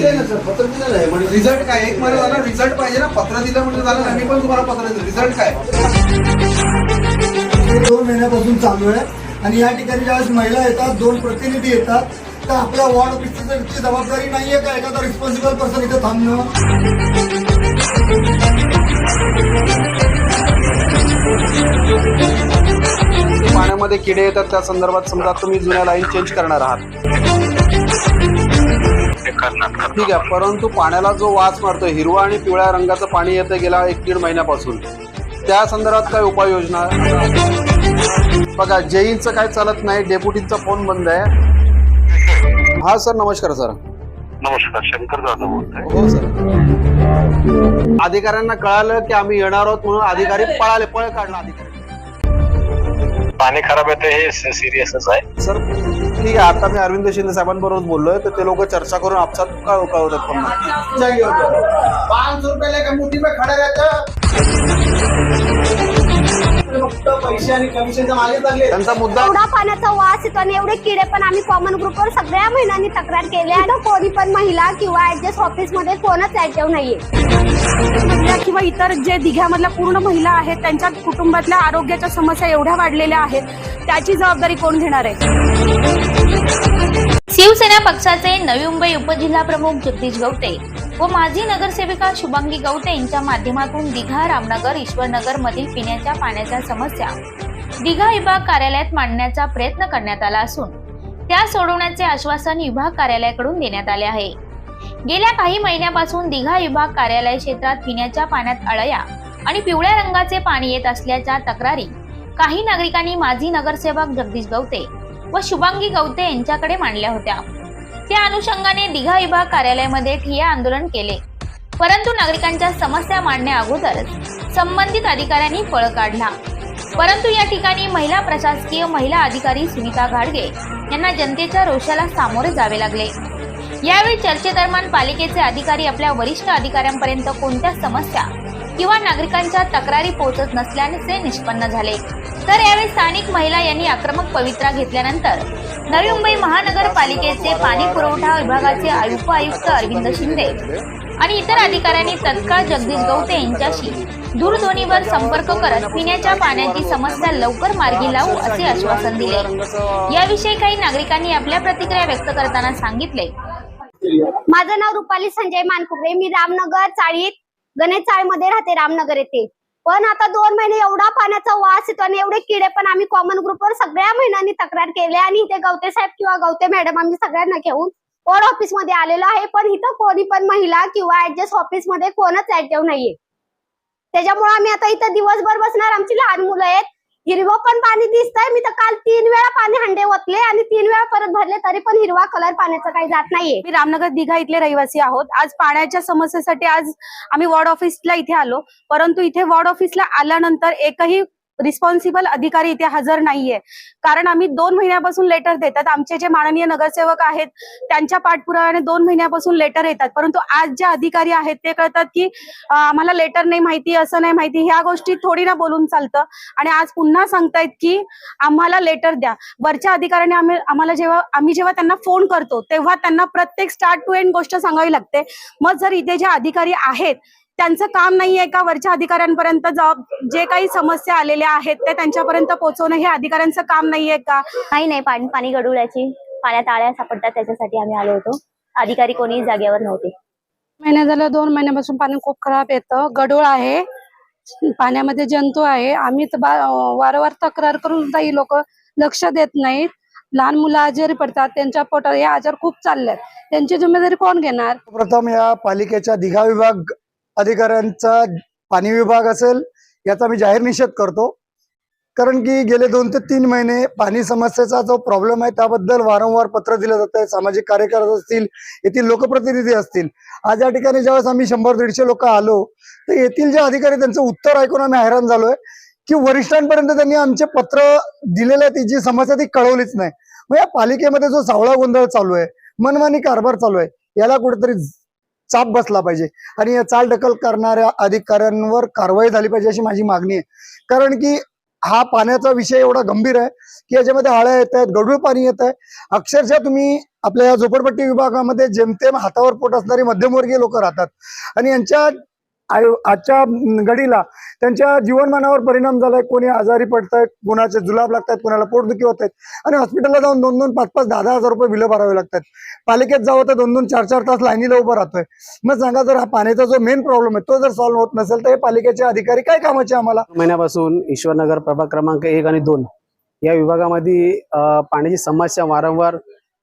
झालेलं आहे. म्हणजे रिझल्ट काय? एक महिना झाला रिझल्ट पाहिजे ना. पत्र दिलं म्हणजे झालं ना. मी पण तुम्हाला पत्र दिलं रिझल्ट काय? हे दोन महिन्यापासून चालू आहे. आणि या ठिकाणी ज्यावेळेस महिला येतात दोन प्रतिनिधी येतात तर आपल्या वॉर्ड ऑफिसची जबाबदारी नाहीये का? एखादा रिस्पॉन्सिबल पर्सन इथे थांबणं? पाण्यामध्ये किडे येतात त्या संदर्भात समजा तुम्ही जुन्या लाईन चेंज करणार आहात. करणार. ठीक आहे परंतु पाण्याला जो वास मारतोय हिरवा आणि पिवळ्या रंगाचं पाणी येतं गेल्या एक दीड महिन्यापासून. त्या संदर्भात काय उपाययोजना? बघा जेईंचं काय चालत नाही डेप्युटींचा फोन बंद आहे. हा सर नमस्कार सर. नमस्कार शंकर जाधव बोलतोय. हो सर. अधिकाऱ्यांना कळालं की आम्ही येणार आहोत म्हणून अधिकारी पळाले पळ काढला अधिकारी. पाणी खराब येतं हे सिरियसच आहे. सर ठीक आहे आता मी अरविंद शिंदे साहेबांबरोबर बोललोय तर ते लोक चर्चा करून आपसात कळव कळवतात पुन्हा पाच रुपये मुठी में खड़े रहते. फक्त पैसे आणि कमिशनच्या मागे चालले त्यांचा मुद्दा एवढा पाण्याचा वास येतो आणि एवढे किडे पण आम्ही कॉमन ग्रुपवर सगळ्या महिलांनी तक्रार केली आहे. आणि कोणी पण महिला किंवा ऍडजस्ट ऑफिसमध्ये कोणच ऍक्टिव्ह नाहीये. किंवा इतर जे दिघ्यामधल्या पूर्ण महिला आहेत त्यांच्या कुटुंबातल्या आरोग्याच्या समस्या एवढ्या वाढलेल्या आहेत त्याची जबाबदारी कोण घेणार आहे? शिवसेना पक्षाचे नवी मुंबई उपजिल्हा प्रमुख जगदीश गवते. व माजी नगरसेविका शुभांगी गवते यांच्या माध्यमातून दिघा रामनगर ईश्वरनगर मधील पिण्याच्या पाण्याच्या समस्या दिघा विभाग कार्यालयात मांडण्याचा प्रयत्न करण्यात आला असून त्या सोडवण्याचे आश्वासन विभाग कार्यालयाकडून देण्यात आले आहे. गेल्या काही महिन्यापासून दिघा विभाग कार्यालय क्षेत्रात पिण्याच्या पाण्यात अळया आणि पिवळ्या रंगाचे पाणी येत असल्याच्या तक्रारी काही नागरिकांनी माजी नगरसेवक जगदीश गवते व शुभांगी गवते यांच्याकडे मांडल्या होत्या. त्या अनुषंगाने दिघा विभाग कार्यालयामध्ये ठिय्या आंदोलन केले. परंतु नागरिकांच्या समस्या मांडण्या अगोदरच संबंधित अधिकाऱ्यांनी पळ काढला. परंतु या ठिकाणी महिला प्रशासकीय महिला अधिकारी सुनीता घाडगे यांना जनतेच्या रोषाला सामोरे जावे लागले. यावेळी चर्चेदरम्यान पालिकेचे अधिकारी आपल्या वरिष्ठ अधिकाऱ्यांपर्यंत कोणत्या समस्या किंवा नागरिकांच्या तक्रारी पोहोचत नसल्याचे निष्पन्न झाले. तर यावेळी स्थानिक महिला यांनी आक्रमक पवित्रा घेतल्यानंतर नवी मुंबई महानगरपालिकेचे पाणी पुरवठा विभागाचे उपआयुक्त आयुक्त अरविंद शिंदे आणि इतर अधिकाऱ्यांनी तत्काळ जगदीश गवते यांच्याशी दूरध्वनीवर संपर्क करत पिण्याच्या पाण्याची समस्या लवकर मार्गी लावू असे आश्वासन दिले. याविषयी काही नागरिकांनी आपल्या प्रतिक्रिया व्यक्त करताना सांगितले. माझं नाव रुपाली संजय मानकुबरे. मी रामनगर चाळीत गणेश चाळीमध्ये राहते रामनगर येथे. पण आता दोन महिने एवढा पाण्याचा वास येतो आणि एवढे किडे पण आम्ही कॉमन ग्रुपवर सगळ्या महिलांनी तक्रार केली आणि इथे गवते साहेब किंवा गवते मॅडम आम्ही सगळ्यांना घेऊन वॉर्ड ऑफिसमध्ये आलेलो आहे पण इथं कोणी पण महिला किंवा ऍडजस्ट ऑफिसमध्ये कोणच ऍक्टिव्ह नाहीये. त्याच्यामुळे आम्ही आता इथं दिवसभर बसणार आमची लहान मुलं आहेत. हिरवं पण पाणी दिसतंय. मी तर काल तीन वेळा पाणी हंडे ओतले आणि तीन वेळा परत भरले तरी पण हिरवा कलर पाण्याचा काही जात नाहीये. मी रामनगर दिघा इथले रहिवासी आहोत. आज पाण्याच्या समस्येसाठी आज आम्ही वॉर्ड ऑफिसला इथे आलो. परंतु इथे वॉर्ड ऑफिसला आल्यानंतर एकही रिस्पॉन्सिबल अधिकारी इथे हजर नाहीये. कारण आम्ही दोन महिन्यापासून लेटर देतात. आमचे जे माननीय नगरसेवक आहेत त्यांच्या पाठपुराव्याने दोन महिन्यापासून लेटर येतात. परंतु आज जे अधिकारी आहेत ते कळतात की आम्हाला लेटर नाही माहिती असं नाही माहिती. ह्या गोष्टी थोडी ना बोलून चालतं. आणि आज पुन्हा सांगतायत की आम्हाला लेटर द्या. वरच्या अधिकाऱ्याने आम्ही आम्हाला जेव्हा आम्ही जेव्हा त्यांना फोन करतो तेव्हा त्यांना प्रत्येक स्टार्ट टू एंड गोष्ट सांगावी लागते. मग जर इथे जे अधिकारी आहेत त्यांचं काम नाहीये का वरच्या अधिकाऱ्यांपर्यंत जबाब जे काही समस्या आलेल्या आहेत ते त्यांच्यापर्यंत पोहोचवणं हे अधिकाऱ्यांचं काम नाहीये का? काही नाही. पाणी पाणी गडुळ्याची पाण्यात आळ्या सापडतात त्याच्यासाठी आम्ही आलो होतो. अधिकारी कोणी जागेवर नव्हते. महिन्या झालं दोन महिन्यापासून पाणी खूप खराब येतं. गडूळ आहे. पाण्यामध्ये जंतू आहे. आम्ही तर वारंवार तक्रार करून सुद्धा ही लोक लक्ष देत नाहीत. लहान मुलं आजारी पडतात. त्यांच्या पोटात हे आजार खूप चालले आहेत त्यांची जिम्मेदारी कोण घेणार? प्रथम या पालिकेच्या दिघा विभाग अधिकाऱ्यांचा पाणी विभाग असेल याचा मी जाहीर निषेध करतो. कारण की गेले दोन ते तीन महिने पाणी समस्येचा जो प्रॉब्लेम आहे त्याबद्दल वारंवार पत्र दिलं जात आहे. सामाजिक कार्यकर्ते असतील येथील लोकप्रतिनिधी असतील. आज या ठिकाणी ज्यावेळेस आम्ही शंभर दीडशे लोक आलो तर येथील जे अधिकारी त्यांचं उत्तर ऐकून आम्ही हैराण झालोय की वरिष्ठांपर्यंत त्यांनी आमचे पत्र दिलेलं आहे ती जी समस्या ती कळवलीच नाही. मग या पालिकेमध्ये जो सावळा गोंधळ चालू आहे मनमानी कारभार चालू आहे याला कुठेतरी चाप बसला पाहिजे. आणि या चालढकल करणाऱ्या अधिकाऱ्यांवर कारवाई झाली पाहिजे अशी माझी मागणी आहे. कारण की हा पाण्याचा विषय एवढा गंभीर आहे की याच्यामध्ये आळ्या येत आहेत गढूळ पाणी येत आहे. अक्षरशः तुम्ही आपल्या या झोपडपट्टी विभागामध्ये जेमतेम हातावर पोट असणारी मध्यमवर्गीय लोक राहतात. आणि यांच्या आयु आजच्या घडीला त्यांच्या जीवनमानावर परिणाम झालाय. कोणी आजारी पडतायत कोणाचे जुलाब लागतात कोणाला पोटदुखी होत आहेत आणि हॉस्पिटलला जाऊन दोन दोन पाच पाच दहा दहा हजार रुपये बिलं भरावे लागतात. पालिकेत जावं तर दोन दोन चार चार तास लाईनीला उभं राहतोय. मग सांगा जर हा पाण्याचा जो मेन प्रॉब्लेम आहे तो जर सॉल्व्ह होत नसेल तर हे पालिकेचे अधिकारी काय कामाचे आम्हाला? महिन्यापासून ईश्वरनगर प्रभाग क्रमांक एक आणि दोन या विभागामध्ये पाण्याची समस्या वारंवार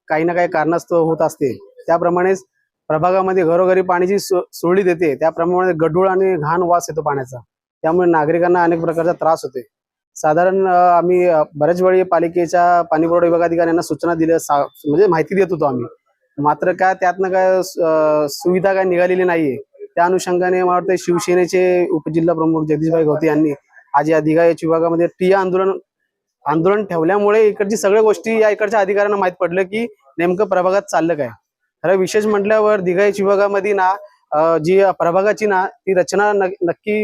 काही ना काही कारणास्तव होत असते. त्याप्रमाणेच प्रभागामध्ये घरोघरी पाण्याची सुरळी देते त्याप्रमाणे गढूळ आणि घाण वास येतो पाण्याचा. त्यामुळे नागरिकांना अनेक प्रकारचा त्रास होते साधारण आम्ही बऱ्याच वेळी पालिकेच्या पाणी पुरवठा विभागाधिकाऱ्यांना सूचना दिल्या सा- म्हणजे माहिती देत होतो आम्ही. मात्र काय त्यातनं काय सुविधा काय निघालेली नाहीये. त्या अनुषंगाने मला वाटतं शिवसेनेचे उपजिल्हा प्रमुख जगदीशभाई गवते यांनी आज या अधिकाऱ्याच्या विभागामध्ये टिया आंदोलन आंदोलन ठेवल्यामुळे इकडची सगळ्या गोष्टी या इकडच्या अधिकाऱ्यांना माहीत पडलं की नेमकं प्रभागात चाललं काय. खरं विशेष म्हटल्यावर दिघाईच विभागामध्ये ना जी प्रभागाची ना ती रचना नक्की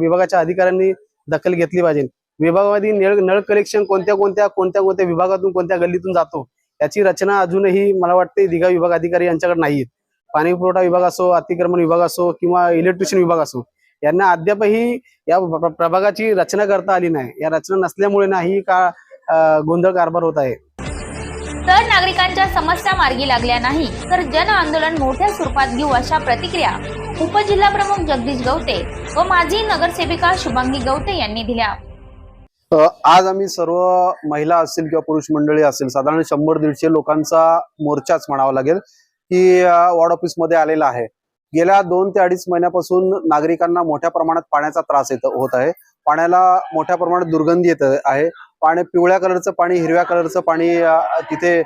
विभागाच्या अधिकाऱ्यांनी दखल घेतली पाहिजे. विभागामध्ये नळ नळ कलेक्शन कोणत्या कोणत्या कोणत्या कोणत्या विभागातून कोणत्या गल्लीतून जातो याची रचना अजूनही मला वाटते दिघा विभाग अधिकारी यांच्याकडे नाहीत पाणी पुरवठा विभाग असो अतिक्रमण विभाग असो किंवा इलेक्ट्रिशियन विभाग असो यांना अद्यापही या प्रभागाची रचना करता आली नाही. या रचना नसल्यामुळे नाही का गोंधळ कारभार होत आहे. तर नागरिकांच्या समस्या मार्गी लागल्या नाही तर जन आंदोलन मोठ्या स्वरूपात घेऊ अशा प्रतिक्रिया उपजिल्हा प्रमुख जगदीश गवते व माजी नगरसेविका शुभांगी गवते यांनी दिल्या. आज आम्ही सर्व महिला असतील किंवा पुरुष मंडळी असेल साधारण शंभर दीडशे लोकांचा मोर्चाच म्हणावा लागेल की वॉर्ड ऑफिसमध्ये आलेला आहे. गेल्या दोन ते अडीच महिन्यापासून नागरिकांना मोठ्या प्रमाणात पाण्याचा त्रास येत होत आहे. पाण्याला मोठ्या प्रमाणात दुर्गंधी येत आहे. पाणी पिवळ्या कलरचं पाणी हिरव्या कलरचं पाणी तिथे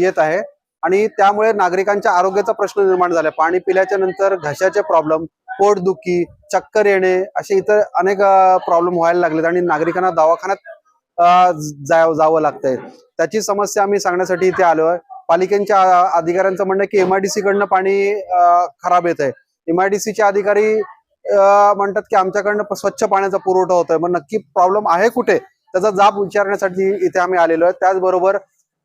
येत आहे. आणि त्यामुळे नागरिकांच्या आरोग्याचा प्रश्न निर्माण झाला. पाणी पिल्याच्या नंतर घशाचे प्रॉब्लेम पोटदुखी चक्कर येणे असे इतर अनेक प्रॉब्लेम व्हायला लागलेत आणि नागरिकांना दवाखान्यात जावं लागतंय. त्याची समस्या आम्ही सांगण्यासाठी इथे आलो आहे पालिकेच्या अधिकाऱ्यांचं म्हणणं की एमआयडीसी कडनं पाणी अ, खराब येत आहे एमआयडीसीचे अधिकारी म्हणतात की आमच्याकडनं स्वच्छ पाण्याचा पुरवठा होतोय. मग नक्की प्रॉब्लेम आहे कुठे? त्याचा जाब विचारण्यासाठी इथे आम्ही आलेलो आहे. त्याचबरोबर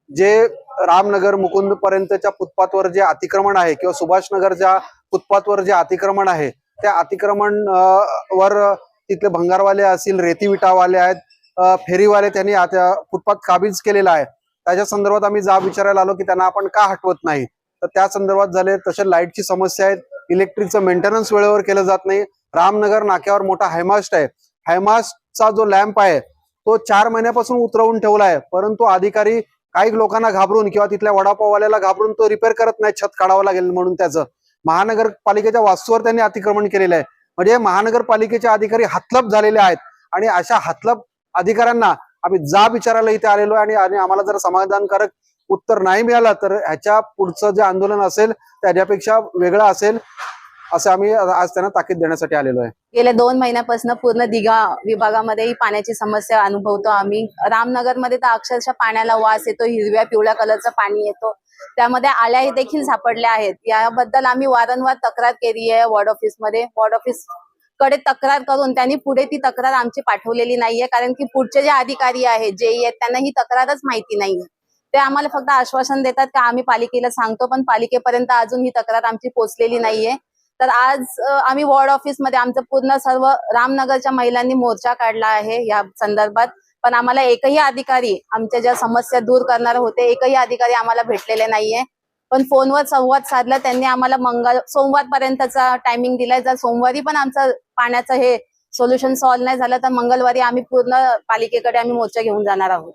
जे रामनगर मुकुंद पर्यंतच्या फुटपाथवर जे अतिक्रमण आहे किंवा सुभाषनगरच्या फुटपाथवर जे अतिक्रमण आहे त्या अतिक्रमण वर तिथले भंगारवाले असतील रेती विटावाले आहेत फेरीवाले त्यांनी आता फुटपाथ काबीज केलेला आहे. त्याच्या संदर्भात आम्ही जाब विचारायला आलो की त्यांना आपण का हटवत नाही? तर त्या संदर्भात झाले तसे लाईटची समस्या आहेत. इलेक्ट्रिकचं मेंटेनन्स वेळेवर केलं जात नाही. रामनगर नाक्यावर मोठा हायमास्ट आहे. हायमास्टचा जो लॅम्प आहे तो चार महिन्यापासून उतरवून ठेवला आहे. परंतु अधिकारी काही लोकांना घाबरून किंवा तिथल्या वडापाववाल्याला घाबरून तो रिपेअर करत नाही छत काढावं लागेल म्हणून त्याचं. महानगरपालिकेच्या वास्तूवर त्यांनी अतिक्रमण केलेलं आहे. म्हणजे महानगरपालिकेचे अधिकारी हतलप झालेले आहेत. आणि अशा हतलप अधिकाऱ्यांना आम्ही जा विचारायला इथे आलेलो आहे आणि आम्हाला जर समाधानकारक उत्तर नाही मिळालं तर ह्याच्या पुढचं जे आंदोलन असेल त्याच्यापेक्षा वेगळं असेल असं आम्ही आज त्यांना ताकीद देण्यासाठी आलेलो आहे. गेल्या दोन महिन्यापासून पूर्ण दिघा विभागामध्ये ही पाण्याची समस्या अनुभवतो आम्ही. रामनगरमध्ये तर अक्षरशः पाण्याला वास येतो हिरव्या पिवळ्या कलरचं पाणी येतो. त्यामध्ये आल्या देखील सापडल्या आहेत. याबद्दल आम्ही वारंवार तक्रार केली आहे वॉर्ड ऑफिसमध्ये. वॉर्ड ऑफिस कडे तक्रार करून त्यांनी पुढे ती तक्रार आमची पाठवलेली नाहीये कारण की पुढचे जे अधिकारी आहेत जे आहेत त्यांना ही तक्रारच माहिती नाहीये. ते आम्हाला फक्त आश्वासन देतात की आम्ही पालिकेला सांगतो पण पालिकेपर्यंत अजून ही तक्रार आमची पोहोचलेली नाहीये. तर आज आम्ही वॉर्ड ऑफिसमध्ये आमचं पूर्ण सर्व रामनगरच्या महिलांनी मोर्चा काढला आहे या संदर्भात. पण आम्हाला एकही अधिकारी आमच्या ज्या समस्या दूर करणार होते एकही अधिकारी आम्हाला भेटलेले नाहीये. पण फोनवर संवाद साधला त्यांनी आम्हाला मंगळ सोमवारपर्यंतचा टायमिंग दिलाय. जर सोमवारी पण आमचं पाण्याचं हे सोल्युशन सॉल्व्ह नाही झालं तर मंगळवारी आम्ही पूर्ण पालिकेकडे आम्ही मोर्चा घेऊन जाणार आहोत.